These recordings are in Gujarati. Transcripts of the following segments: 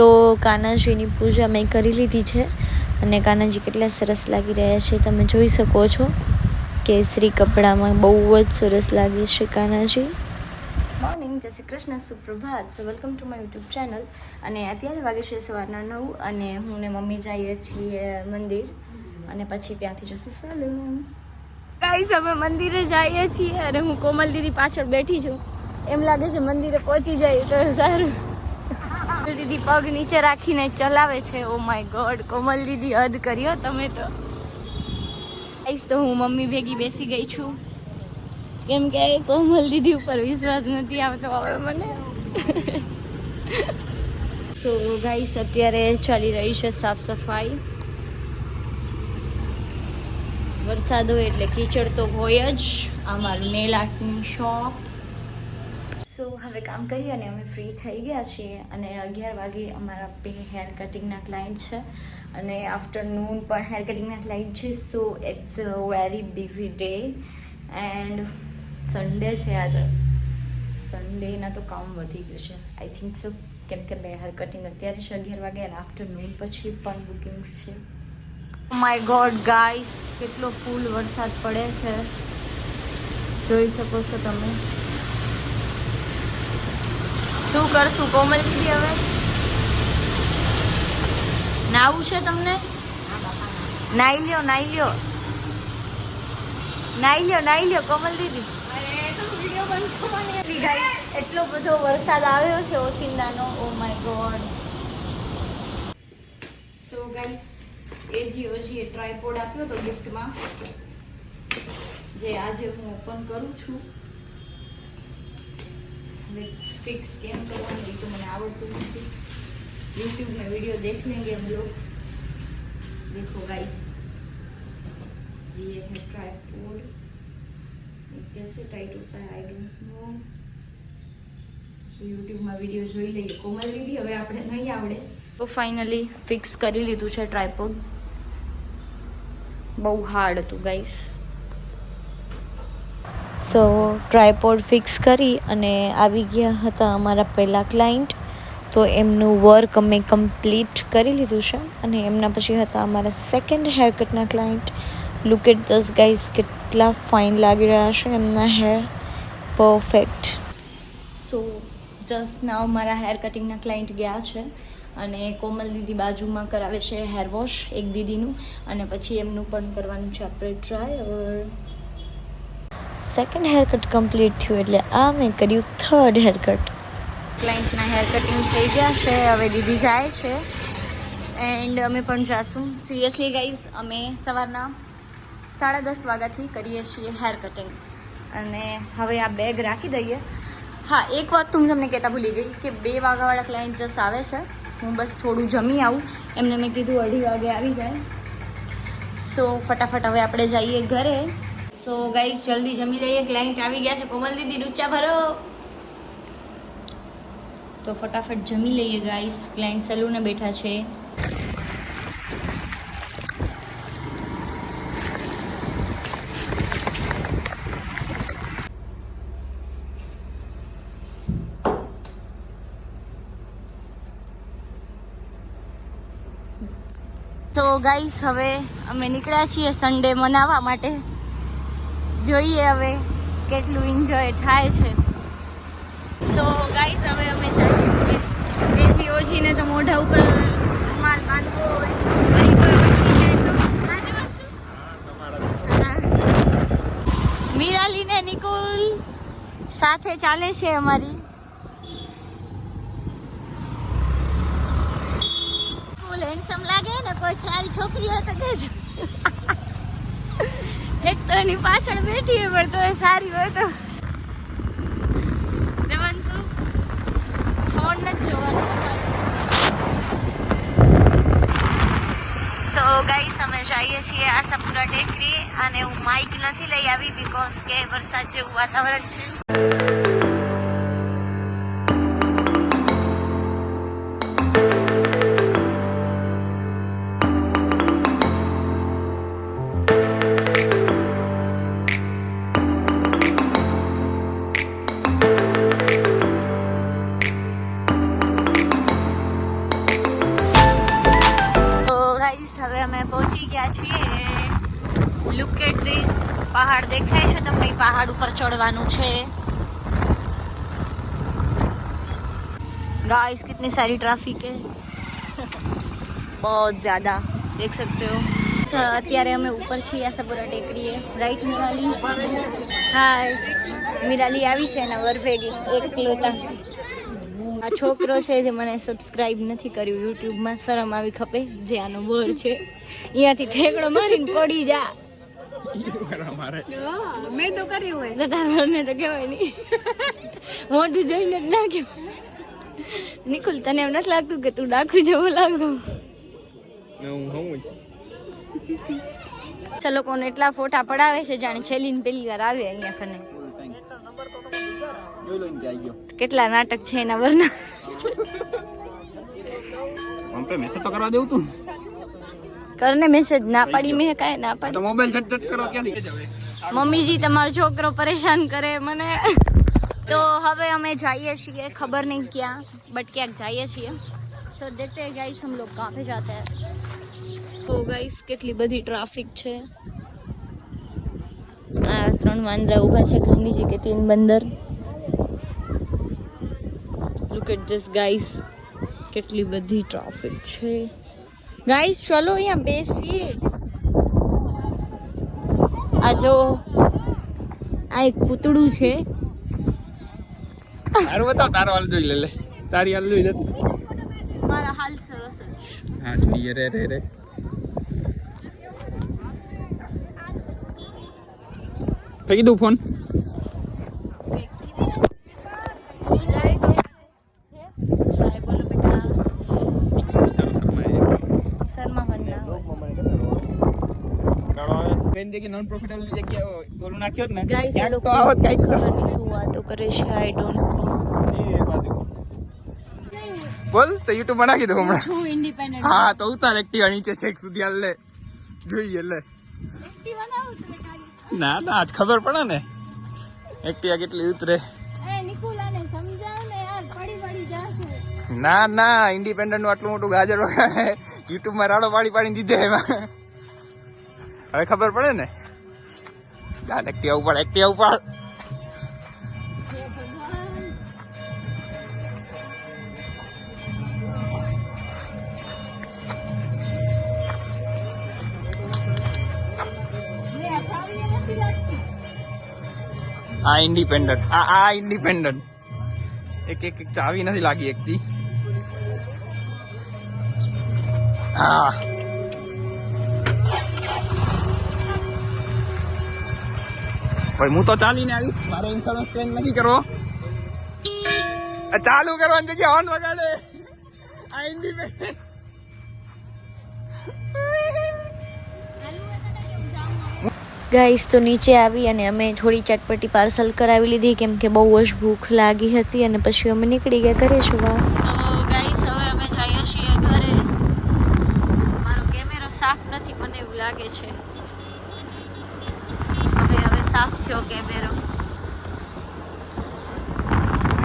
તો કાનાજીની પૂજા મેં કરી લીધી છે અને કાનાજી કેટલા સરસ લાગી રહ્યા છે. તમે જોઈ શકો છો કેસરી કપડામાં બહુ જ સરસ લાગે છે કાનાજી. મોર્નિંગ જય Shri Krishna, સુપ્રભાત. So welcome to my YouTube channel અને અત્યારે વાગે છે સવારના નવ અને હું ને મમ્મી જઈએ છીએ મંદિર. અને પછી ત્યાંથી જશું સલૂન ગાઈસ અમે મંદિરે જઈએ છીએ અને હું કોમલ દીદી પાછળ બેઠી છું. એમ લાગે છે મંદિરે પહોંચી જાય તો સારું. કોમલ દીદી પગ નીચે રાખીને ચલાવે છે. ઓ માય ગોડ કોમલ દીદી હદ કર્યો તમે તો. ગાઈસ તો હું મમ્મી ભેગી બેસી ગઈ છું. કેમ કે કોમલ દીદી ઉપર વિશ્વાસ નથી આવતો હવે મને. સો ગાઈસ અત્યારે ચાલી રહી છે સાફ સફાઈ. વરસાદ હોય એટલે કીચડ તો હોય જ. આ મારું નેલ આર્ટની શોપ સો હવે કામ કરી અને અમે ફ્રી થઈ ગયા છીએ અને અગિયાર વાગે અમારા બે હેર કટિંગના ક્લાયન્ટ છે અને આફ્ટરનૂન પણ હેર કટિંગના ક્લાયન્ટ છે so it's very busy day and Sunday છે આજે. સન્ડેના તો કામ વધી ગયું છે. આઈ થિંક સો કેમ કે બે હેર કટિંગ અત્યારે છે અગિયાર વાગે અને આફ્ટરનૂન પછી પણ બુકિંગ્સ છે. માય ગોડ ગાઈસ કેટલો ફૂલ વરસાદ પડે છે. જોઈ શકો છો તમે. શું કરશું? કોમલ દીદી હવે? નાવું છે તમને? નાઈ લ્યો નાઈ લ્યો. નાઈ લ્યો નાઈ લ્યો કોમલ દીદી. એટલો બધો વરસાદ આવ્યો છે ઓચિંદાનો. Oh my God so guys એજી ઓજી ટ્રાયપોડ આપ્યો તો ગિફ્ટમાં જે આજે હું ઓપન કરું છું. ફિક્સ કેમ કરવાનું એ તો મને આવડતું નથી यूट्यूब में वीडियो देख लेंगे हम लोग देखो गाइस ये है ट्राइपॉड ये कैसे टाइट होता है आई डोंट नो યુટ્યુબમાં વિડીયો જોઈ લઈએ કોમલ દીદી હવે આપણે નહીં આવડે તો ફાઇનલી ફિક્સ કરી લીધું છે ટ્રાયપોડ બહુ હાર્ડ હતું ગાઈસ સો ટ્રાયપોડ ફિક્સ કરી અને આવી ગયા હતા અમારા પહેલાં ક્લાયન્ટ તો એમનું વર્ક અમે કમ્પ્લીટ કરી લીધું છે અને એમના પછી હતા અમારા second hair કટના client look at this guys કેટલા ફાઇન લાગી રહ્યા છે એમના hair perfect so just now મારા હેર કટિંગના ક્લાયન્ટ ગયા છે અને કોમલ દીદી બાજુમાં કરાવે છે હેર વોશ એક દીદીનું અને પછી એમનું પણ કરવાનું છે આપણે try second hair cut complete થયું એટલે આ મેં કર્યું થર્ડ હેર કટ ક્લાયન્ટના હેર કટિંગ થઈ ગયા છે, હવે દીદી જાય છે. એન્ડ અમે પણ જાશું. સિરિયસલી ગાઈઝ અમે સવારના સાડા દસ વાગ્યાથી કરીએ છીએ હેર કટિંગ અને હવે આ બેગ રાખી દઈએ. હા, એક વાત તો હું તમને કહેતા ભૂલી ગઈ કે બે વાગ્યાવાળા ક્લાયન્ટ જસ્ટ આવે છે. હું બસ થોડું જમી આવું. એમને મેં કીધું અઢી વાગે આવી જાય. સો ફટાફટ હવે આપણે જઈએ ઘરે. સો ગાઈસ જલ્દી જમી લઈએ. ક્લાયન્ટ આવી ગયા છે. કોમલ દીદી ડૂચા ભરો. તો ફટાફટ જમી લઈએ ગાઈસ ક્લાયન્ટ સલૂને બેઠા છે. તો ગાઈસ હવે અમે નીકળ્યા છીએ સન્ડે મનાવવા માટે. જોઈએ હવે કેટલું એન્જોય થાય છે. સો ગાઈસ હવે અમે જઈએ છીએ. એજી ઓછીને તો મોઢા ઉપર રૂમાલ બાંધવો હોય. મીરાલી ને નિકુલ સાથે ચાલે છે અમારી. હેન્ડસમ લાગે ને, કોઈ સારી છોકરી હોય તો કહેજો એક તો એની પાછળ બેઠી પણ તો એ સારી હોય તો. શું ફોન નથી જોવાનો. સો ગાઈસ અમે જઈએ છીએ આશાપુરા ટેકરી અને હું માઇક નથી લઈ આવી બીકોઝ કે વરસાદ જેવું વાતાવરણ છે. ગાઈસ હવે અમે પહોંચી ગયા છીએ લુક એટ ધીસ પહાડ દેખાય છે તમને ઈ પહાડ ઉપર ચડવાનું છે गाइस कितनी सारी ट्रैफिक है बहुत ज़्यादा देख सकते हो સ- અત્યારે અમે ઉપર છીએ આશાપુરા ટેકરીએ રાઈટ મિરાલી હાય મિરાલી આવી છે એના વર ભેગી એક લોતા આ છોકરો છે જે મને સબસ્ક્રાઇબ નથી કર્યું. યુટ્યુબમાં શરમ આવી ખપે. જે આનો વર છે. અહીંયાથી ઠેકડો મારીને પડી જા. મેં તો કર્યું હોય તારા તો કહેવાય નહીં. મોઢું જોઈને જ ના નિકુલ તને એમ નથી લાગતું કે તું ડાકુ જેવો લાગો? ચાલો લોકોને એટલા ફોટા પડાવે છે જાણે છેલ્લી ને પેલી વાર આવે અહીંયા કને જોઈ લો ને ગયો. કેટલા નાટક છે એના વરના? હમપે મેસેજ તો કરવા દેવું તું કરને મેસેજ ના પાડી મેં કાંઈ ના પાડી. મોબાઈલ ઝટઝટ કરો ક્યાં મમ્મીજી તમારો છોકરો પરેશાન કરે મને. તો હવે અમે જઈએ છીએ ખબર નહીં ક્યાં બટ ક્યાંક જઈએ છીએ. તો દેખતે ગાઈસ હમ લોગ કાં જાતે. હૈ તો ગાઈસ કેટલી બધી ટ્રાફિક છે. આ ત્રણ વાંદરા ઊભા છે ગાંધીજી કે તીન બંદર. લુક એટ ધીસ ગાઈસ કેટલી બધી ટ્રાફિક છે. ગાઈસ ચલો અહીંયા બેસીએ. આ જો આ એક પૂતળું છે. તારું બતાવ તારો હાલ જોઈ લે લે. તારી હાલ જોઈ લે. મારા હાલ સરસ જ હા જોઈએ રે રે રે. ફેંકી દઉં ફોન હાય બોલો બેટા શર્મા મન્ના બેન જગ્યાએ નોન પ્રોફિટેબલ જગ્યાએ ઓલું નાખ્યો ને ગાઈસ આ લોકો આવત કાંઈક ખબર શું વાતો કરે છે આઈ ડોન્ટ એ બોલ તો યુટ્યુબ બનાવી દઉં હમણાં. છું ઇન્ડિપેન્ડન્ટ હા તો ઉતાર એક્ટિવા નીચે છેક સુધી હાલ લે. જોઈએ લે. ના ના આજ ખબર પડે ને. એક્ટિવા કેટલી ઉતરે. ને ના ઇન્ડિપેન્ડન્ટ આટલું મોટું ગાજર યુટ્યુબમાં રાડો પાડી પાડી દીધે એમાં. હવે ખબર પડે ને? ચાલ એક્ટિવા ઉપર એક્ટિવા ઉપર આ ઇન્ડિપેન્ડન્ટ આ આ ઇન્ડિપેન્ડન્ટ એક એક એક ચાવી નથી લાગી એકથી. હા. ભાઈ હું તો ચાલીને આવીશ. મારે ઇન્સ્યોરન્સ ક્લેમ નથી કરવો. ચાલુ કરવાની જગ્યા હોર્ન વગાડે. આ ઇન્ડિપેન્ડન્ટ ગાઈસ તો નીચે આવી અને અમે થોડી ચટપટી પાર્સલ કરાવી લીધી કેમ કે બહુ જ ભૂખ લાગી હતી અને પછી અમે નીકળી ગયા ઘરે જોવા. સો ગાઈસ હવે અમે જઈએ છીએ ઘરે. મારો કેમેરો સાફ નથી મને એવું લાગે છે. સાફ થયો કેમેરો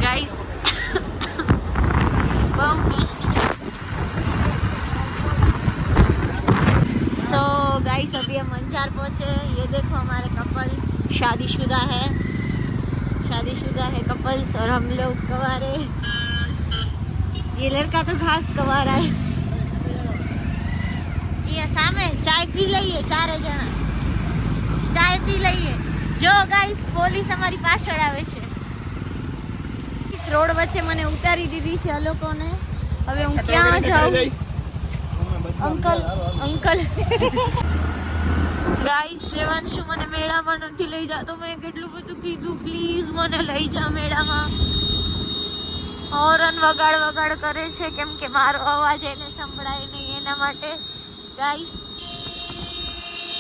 ગાઈસ બહુ ટેસ્ટ છે सो गाइस अभी हम मंजार पहुंचे ये देखो हमारे कपल्स शादीशुदा है शादीशुदा है कपल्स और हम लोग कवारे ये लड़का तो घास कवा रहा है ये सामे चाय पी લઈએ ચારે જણા ચાય પી લઈએ જો ગાઈસ પોલીસ અમારી પાછળ આવે છે. રોડ વચ્ચે મને ઉતારી દીધી છે આ લોકોને. હવે હું ક્યાં જાઉં? Uncle uncle. ગાઈસ દેવાંશુ મને મેળામાં નથી લઈ જતો મેં કેટલું બધું કીધું પ્લીઝ મને લઈ જા મેળામાં. હોરન વગાડ વગાડ કરે છે કેમ કે મારો અવાજ એને સંભળાય નહીં એના માટે. ગાઈસ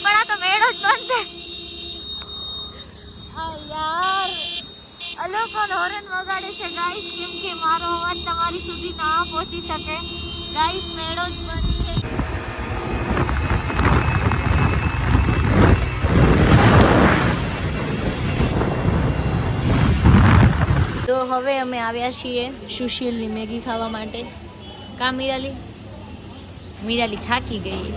પણ આ તો મેળો જ બંધ આ યાર. આ લોકો હોરન વગાડે છે. ગાઈસ કેમ કે મારો અવાજ તમારી સુધી ના પહોંચી શકે? ગાઈસ મેળો જ બંધ છે. તો હવે અમે આવ્યા છીએ સુશીલની મેગી ખાવા માટે. કામિરાલી મીરાલી થાકી ગઈ.